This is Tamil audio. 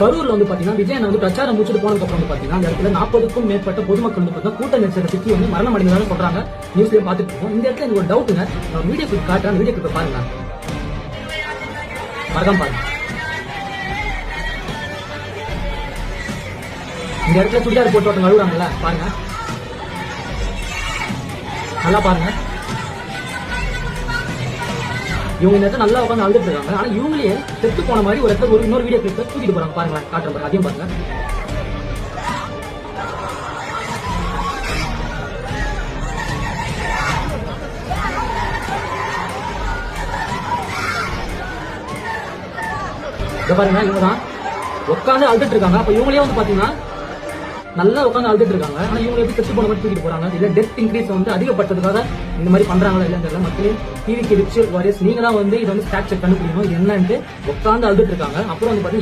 கரூர்ல வந்து பாத்தீங்கன்னா விஜயன் வந்து பிரச்சாரம் முடிச்சுட்டு போனதுக்கு அப்புறம் வந்து பாத்தீங்கன்னா அந்த இடத்துல நாற்பதுக்கும் மேற்பட்ட பொதுமக்கள் வந்து பாத்தீங்கன்னா கூட்ட நெரிசலை சிக்கி வந்து மரணம் அடைந்ததாக சொல்றாங்க. நியூஸ்லயும் பாத்துட்டு இருக்கோம். இந்த இடத்துல எனக்கு ஒரு டவுட்டுங்க வீடியோ கிளிப் காட்டுறேன். வீடியோ கிளிப் பாருங்க. மறக்காம பாருங்க. இந்த இடத்துல சுடிதார் போட்டு ஒருத்தவங்க அழுகுறாங்கல்ல பாருங்க. நல்லா பாருங்க. இவங்க இந்த இடத்துல நல்லா உட்காந்து அழுதுட்டு இருக்காங்க. ஆனா இவங்களே செத்து போன மாதிரி ஒரு இடத்துல ஒரு இன்னொரு வீடியோ கிளிப் தூக்கிட்டு போறாங்க பாருங்க. காட்டுறேன் பாருங்க. அதையும் பாருங்க. பாருங்க இவங்க தான் உட்காந்து அழுதுட்டு இருக்காங்க. அப்ப இவங்களே வந்து பாத்தீங்கன்னா நல்லா உட்காந்து அழுதுட்டு இருக்காங்க. ஆனா இவங்க எப்படி செத்து போன மாதிரி தூக்கிட்டு போறாங்க? இல்ல டெத் இன்க்ரீஸ் வந்து அதிகப்பட்டதுக்காக இந்த மாதிரி பண்றாங்களா இல்லன்னு தெரியல. மக்களே டிவிக்கு ரிச்சுவல் வாரியர்ஸ் நீங்க தான் வந்து இதை வந்து ஸ்டாட் செக் கண்டுபிடிக்கணும். என்னன்ட்டு உட்காந்து அழுதுட்டு இருக்காங்க. அப்புறம் வந்து பாத்தீங்கன்னா